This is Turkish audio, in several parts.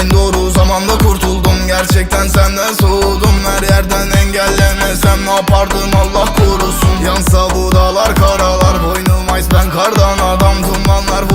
En doğru zamanda kurtuldum. Gerçekten senden soğudum. Her yerden engellemesem ne yapardım? Allah korusun. Yansa bu karalar Boynum ice ben kardan adam Dumanlar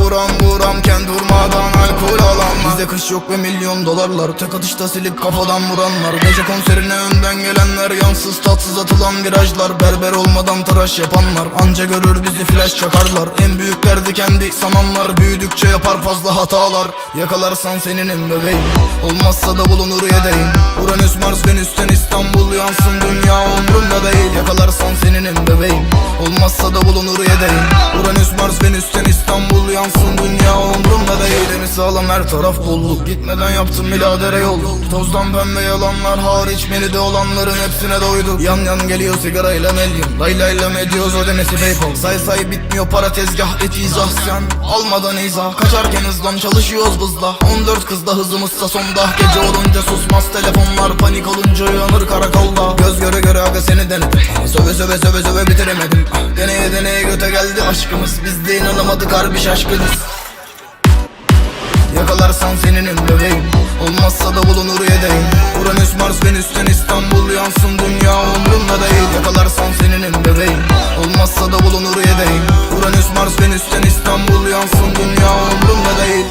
alan Bizde kış yok ve milyon dolarlar. Tek atışta silip kafadan vuranlar. Gece konserine önden gelenler Yansız tatsız atılan virajlar. Berber olmadan tıraş yapanlar. Anca görür bizi flash çakarlar. En büyüklerdi kendi sananlar. Büyüdükçe yapar fazla hatalar. Yakalarsan seninim bebeğim. Olmazsa da bulunur yedeğim. Uranüs Mars Venüs'ten İstanbul yansın. Dünya umrumda değil. Yakalarsan seninim bebeğim. Olmazsa da bulunur yedeğim. Uranüs Mars Venüs'ten İstanbul yansın. Dünya umrumda değil Elimi sağlam her taraf bolluk. Gitmeden yaptım biladere yol. Tozdan pembe yalanlar hariç. Menüde olanların hepsine doyduk. Yan yan geliyor sigarayla melyon Laylayla mediyoz ödemesi paypal Say say bitmiyor para tezgah et izah Sen. Almadan izah. Kaçarken hızlan çalışıyoruz hızla 14 kızda hızımızsa sonda. Gece olunca susmaz telefonlar. Panik olunca uyanır karakolda. Göz göre göre aga seni denedim. Söve söve söve söve bitiremedim. Deneye deneye göte geldi aşkımız. Biz de inanamadık harbi şaşkınız Yakalarsan seninim bebeğim. Olmazsa da bulunur yedeğim Uranüs Mars Venüs'ten İstanbul yansın. Dünya umrumda değil. Yakalarsan seninim bebeğim. Olmazsa da bulunur yedeğim Uranüs Mars Venüs'ten İstanbul yansın. Dünya umrumda değil.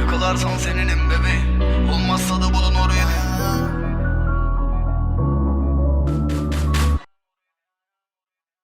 Yakalarsan seninim bebeğim